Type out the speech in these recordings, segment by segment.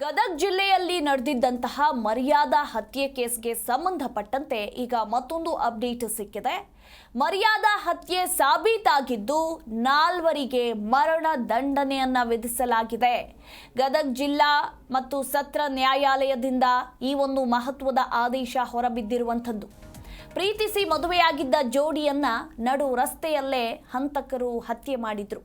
ಗದಗ್ ಜಿಲ್ಲೆಯಲ್ಲಿ ನಡೆದಿದ್ದಂತಹ ಮರ್ಯಾದಾ ಹತ್ಯೆ ಕೇಸ್ಗೆ ಸಂಬಂಧಪಟ್ಟಂತೆ ಈಗ ಮತ್ತೊಂದು ಅಪ್ಡೇಟ್ ಸಿಕ್ಕಿದೆ. ಮರ್ಯಾದಾ ಹತ್ಯೆ ಸಾಬೀತಾಗಿದ್ದು ನಾಲ್ವರಿಗೆ ಮರಣ ದಂಡನೆಯನ್ನ ವಿಧಿಸಲಾಗಿದೆ. ಗದಗ್ ಜಿಲ್ಲಾ ಮತ್ತು ಸತ್ರ ನ್ಯಾಯಾಲಯದಿಂದ ಈ ಒಂದು ಮಹತ್ವದ ಆದೇಶ ಹೊರಬಿದ್ದಿರುವಂಥದ್ದು. ಪ್ರೀತಿಸಿ ಮದುವೆಯಾಗಿದ್ದ ಜೋಡಿಯನ್ನ ನಡು ರಸ್ತೆಯಲ್ಲೇ ಹಂತಕರು ಹತ್ಯೆ ಮಾಡಿದ್ರು.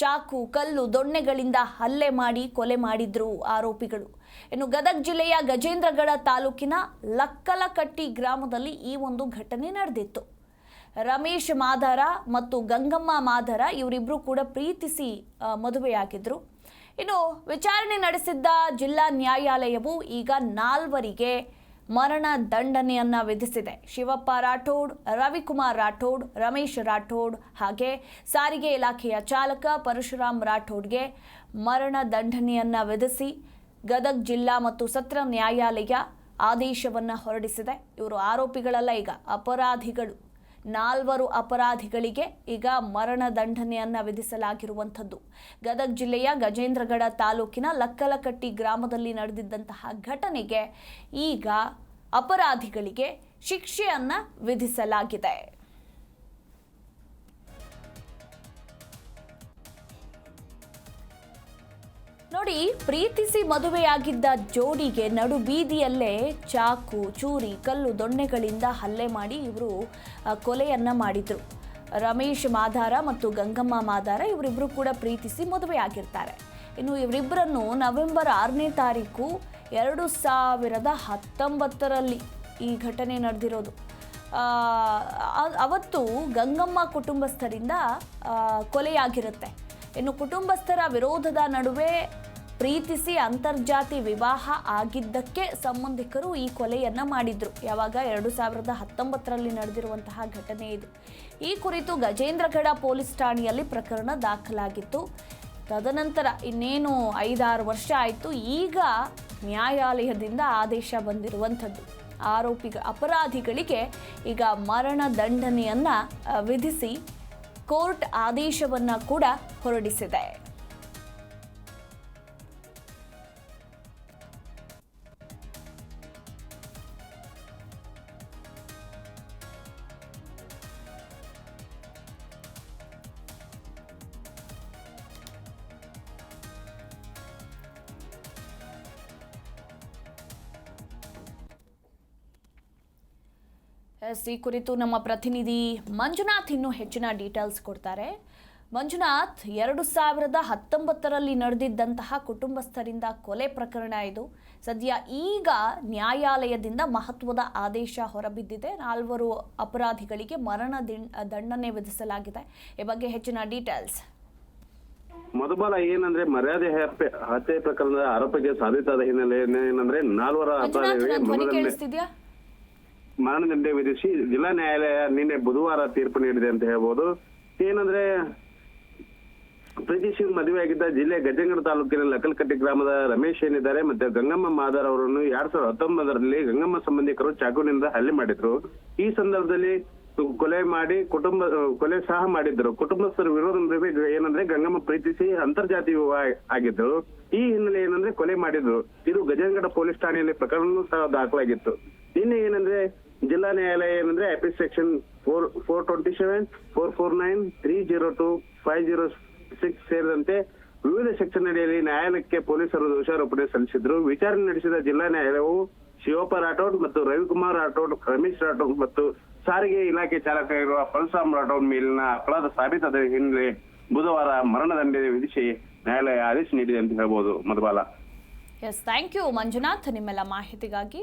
ಚಾಕು, ಕಲ್ಲು, ದೊಣ್ಣೆಗಳಿಂದ ಹಲ್ಲೆ ಮಾಡಿ ಕೊಲೆ ಮಾಡಿದ್ರು ಆರೋಪಿಗಳು. ಇನ್ನು ಗದಗ್ ಜಿಲ್ಲೆಯ ಗಜೇಂದ್ರಗಡ ತಾಲೂಕಿನ ಲಕ್ಕಲಕಟ್ಟಿ ಗ್ರಾಮದಲ್ಲಿ ಈ ಒಂದು ಘಟನೆ ನಡೆದಿತ್ತು. ರಮೇಶ್ ಮಾಧರ ಮತ್ತು ಗಂಗಮ್ಮ ಮಾಧರ ಇವರಿಬ್ಬರು ಕೂಡ ಪ್ರೀತಿಸಿ ಮದುವೆಯಾಗಿದ್ದರು ಇನ್ನು ವಿಚಾರಣೆ ನಡೆಸಿದ್ದ ಜಿಲ್ಲಾ ನ್ಯಾಯಾಲಯವು ಈಗ ನಾಲ್ವರಿಗೆ ಮರಣ ದಂಡನೆಯನ್ನ ವಿಧಿಸಿದೆ. ಶಿವಪ್ಪ ರಾಠೋಡ್, ರವಿಕುಮಾರ್ ರಾಠೋಡ್, ರಮೇಶ್ ರಾಠೋಡ್ ಹಾಗೆ ಸಾರಿಗೆ ಇಲಾಖೆಯ ಚಾಲಕ ಪರಶುರಾಮ್ ರಾಠೋಡ್ಗೆ ಮರಣ ದಂಡನೆಯನ್ನ ವಿಧಿಸಿ ಗದಗ್ ಜಿಲ್ಲಾ ಮತ್ತು ಸತ್ರ ನ್ಯಾಯಾಲಯ ಆದೇಶವನ್ನ ಹೊರಡಿಸಿದೆ. ಇವರು ಆರೋಪಿಗಳಲ್ಲ ಈಗ, ಅಪರಾಧಿಗಳು. ನಾಲ್ವರು ಅಪರಾಧಿಗಳಿಗೆ ಈಗ ಮರಣ ದಂಡನೆಯನ್ನ ವಿಧಿಸಲಾಗಿರುವಂಥದ್ದು. ಗದಗ್ ಜಿಲ್ಲೆಯ ಗಜೇಂದ್ರಗಡ ತಾಲೂಕಿನ ಲಕ್ಕಲಕಟ್ಟಿ ಗ್ರಾಮದಲ್ಲಿ ನಡೆದಿದ್ದಂತಹ ಘಟನೆಗೆ ಈಗ ಅಪರಾಧಿಗಳಿಗೆ ಶಿಕ್ಷೆಯನ್ನ ವಿಧಿಸಲಾಗಿದೆ. ನೋಡಿ, ಪ್ರೀತಿಸಿ ಮದುವೆಯಾಗಿದ್ದ ಜೋಡಿಗೆ ನಡು ಬೀದಿಯಲ್ಲೇ ಚಾಕು, ಚೂರಿ, ಕಲ್ಲು ದೊಣ್ಣೆಗಳಿಂದ ಹಲ್ಲೆ ಮಾಡಿ ಇವರು ಕೊಲೆಯನ್ನ ಮಾಡಿದ್ರು. ರಮೇಶ್ ಮಾದಾರ ಮತ್ತು ಗಂಗಮ್ಮ ಮಾದಾರ ಇವರಿಬ್ಬರು ಕೂಡ ಪ್ರೀತಿಸಿ ಮದುವೆಯಾಗಿರ್ತಾರೆ. ಇನ್ನು ಇವರಿಬ್ಬರನ್ನು ನವೆಂಬರ್ ಆರನೇ ತಾರೀಕು ಎರಡು ಸಾವಿರದ ಹತ್ತೊಂಬತ್ತರಲ್ಲಿ ಈ ಘಟನೆ ನಡೆದಿರೋದು. ಅವತ್ತು ಗಂಗಮ್ಮ ಕುಟುಂಬಸ್ಥರಿಂದ ಕೊಲೆಯಾಗಿರುತ್ತೆ. ಇನ್ನು ಕುಟುಂಬಸ್ಥರ ವಿರೋಧದ ನಡುವೆ ಪ್ರೀತಿಸಿ ಅಂತರ್ಜಾತಿ ವಿವಾಹ ಆಗಿದ್ದಕ್ಕೆ ಸಂಬಂಧಿಕರು ಈ ಕೊಲೆಯನ್ನು ಮಾಡಿದ್ರು. ಯಾವಾಗ ಎರಡು ಸಾವಿರದ ಹತ್ತೊಂಬತ್ತರಲ್ಲಿ ನಡೆದಿರುವಂತಹ ಘಟನೆ ಇದು. ಈ ಕುರಿತು ಗಜೇಂದ್ರಗಡ ಪೊಲೀಸ್ ಠಾಣೆಯಲ್ಲಿ ಪ್ರಕರಣ ದಾಖಲಾಗಿತ್ತು. ತದನಂತರ ಇನ್ನೇನು ಐದಾರು ವರ್ಷ ಆಯಿತು. ಈಗ ನ್ಯಾಯಾಲಯದಿಂದ ಆದೇಶ ಬಂದಿರುವಂಥದ್ದು. ಆರೋಪಿ ಅಪರಾಧಿಗಳಿಗೆ ಈಗ ಮರಣ ದಂಡನೆಯನ್ನು ವಿಧಿಸಿ ಕೋರ್ಟ್ ಆದೇಶವನ್ನ ಕೂಡ ಹೊರಡಿಸಿದೆ. ಎಸ್ ಈ ಕುರಿತು ನಮ್ಮ ಪ್ರತಿನಿಧಿ ಮಂಜುನಾಥ್ ಇನ್ನೂ ಹೆಚ್ಚಿನ ಡೀಟೇಲ್ಸ್ ಕೊಡ್ತಾರೆ. ಮಂಜುನಾಥ್ ಎರಡು ಸಾವಿರದ ಹತ್ತೊಂಬತ್ತರಲ್ಲಿ ನಡೆದಿದ್ದಂತಹ ಕುಟುಂಬಸ್ಥರಿಂದ ಕೊಲೆ ಪ್ರಕರಣ ಇದು. ಸದ್ಯ ಈಗ ನ್ಯಾಯಾಲಯದಿಂದ ಮಹತ್ವದ ಆದೇಶ ಹೊರಬಿದ್ದಿದೆ. ನಾಲ್ವರು ಅಪರಾಧಿಗಳಿಗೆ ಮರಣ ದಂಡನೆ ವಿಧಿಸಲಾಗಿದೆ. ಈ ಬಗ್ಗೆ ಹೆಚ್ಚಿನ ಡೀಟೇಲ್ಸ್ ಮಧುಬಾಲ ಏನಂದ್ರೆ ಮರ್ಯಾದೆ ಹತ್ಯೆ ಪ್ರಕರಣದ ಆರೋಪಕ್ಕೆ ಸಾಬೀತಾದ ಹಿನ್ನೆಲೆ ಏನಂದ್ರೆ ನಾಲ್ವರ ಅಪರಾಧಿಗಳಿಗೆ ಕೇಳಿಸ್ತಿದ್ಯಾ ವಿಧಿಸಿ ಜಿಲ್ಲಾ ನ್ಯಾಯಾಲಯ ನಿನ್ನೆ ಬುಧವಾರ ತೀರ್ಪು ನೀಡಿದೆ ಅಂತ ಹೇಳ್ಬೋದು. ಏನಂದ್ರೆ ಪ್ರೀತಿಸಿ ಮದುವೆಯಾಗಿದ್ದ ಜಿಲ್ಲೆ ಗಜಂಗಡ ತಾಲೂಕಿನ ಲಕಲ್ಕಟ್ಟಿ ಗ್ರಾಮದ ರಮೇಶ್ ಏನಿದ್ದಾರೆ ಮತ್ತೆ ಗಂಗಮ್ಮ ಮಾದರ್ ಅವರನ್ನು ಎರಡ್ ಸಾವಿರದ ಹತ್ತೊಂಬತ್ತರಲ್ಲಿ ಗಂಗಮ್ಮ ಸಂಬಂಧಿಕರು ಚಾಕುವಿನಿಂದ ಹಲ್ಲೆ ಮಾಡಿದ್ರು. ಈ ಸಂದರ್ಭದಲ್ಲಿ ಕೊಲೆ ಮಾಡಿ ಕುಟುಂಬ, ಕೊಲೆ ಸಹ ಮಾಡಿದ್ರು. ಕುಟುಂಬಸ್ಥರ ವಿರೋಧ ಏನಂದ್ರೆ ಗಂಗಮ್ಮ ಪ್ರೀತಿಸಿ ಅಂತರ್ಜಾತಿ ವಿವಾಹ ಆಗಿದ್ರು ಈ ಹಿನ್ನೆಲೆ ಏನಂದ್ರೆ ಕೊಲೆ ಮಾಡಿದ್ರು. ಇದು ಗಜಂಗಡ ಪೊಲೀಸ್ ಠಾಣೆಯಲ್ಲಿ ಪ್ರಕರಣ ಸಹ ದಾಖಲಾಗಿತ್ತು. ನಿನ್ನೆ ಏನಂದ್ರೆ ಜಿಲ್ಲಾ ನ್ಯಾಯಾಲಯ ಏನಂದ್ರೆ AP section four four twenty seven four four nine three zero two five zero six ಸೇರಿದಂತೆ ವಿವಿಧ ಸೆಕ್ಷನ್ ಅಡಿಯಲ್ಲಿ ನ್ಯಾಯಾಲಯಕ್ಕೆ ಪೊಲೀಸರು ದೋಷಾರೋಪಣೆ ಸಲ್ಲಿಸಿದ್ರು. ವಿಚಾರಣೆ ನಡೆಸಿದ ಜಿಲ್ಲಾ ನ್ಯಾಯಾಲಯವು ಶಿವಪ್ಪ ರಾಠೋಡ್ ಮತ್ತು ರವಿಕುಮಾರ್ ರಾಠೋಡ್, ರಮೇಶ್ ರಾಠೋಡ್ ಮತ್ತು ಸಾರಿಗೆ ಇಲಾಖೆ ಚಾಲಕ ಇರುವ ಪರಶುರಾಮ್ ರಾಠೋಡ್ ಮೇಲಿನ ಅಪರಾಧ ಸಾಬೀತಾದ ಹಿನ್ನೆಲೆ ಬುಧವಾರ ಮರಣದಂಡನೆ ವಿಧಿಸಿ ನ್ಯಾಯಾಲಯ ಆದೇಶ ನೀಡಿದೆ ಅಂತ ಹೇಳ್ಬೋದು Madhubala. Yes thank you Manjunath. ನಿಮ್ಮೆಲ್ಲ ಮಾಹಿತಿಗಾಗಿ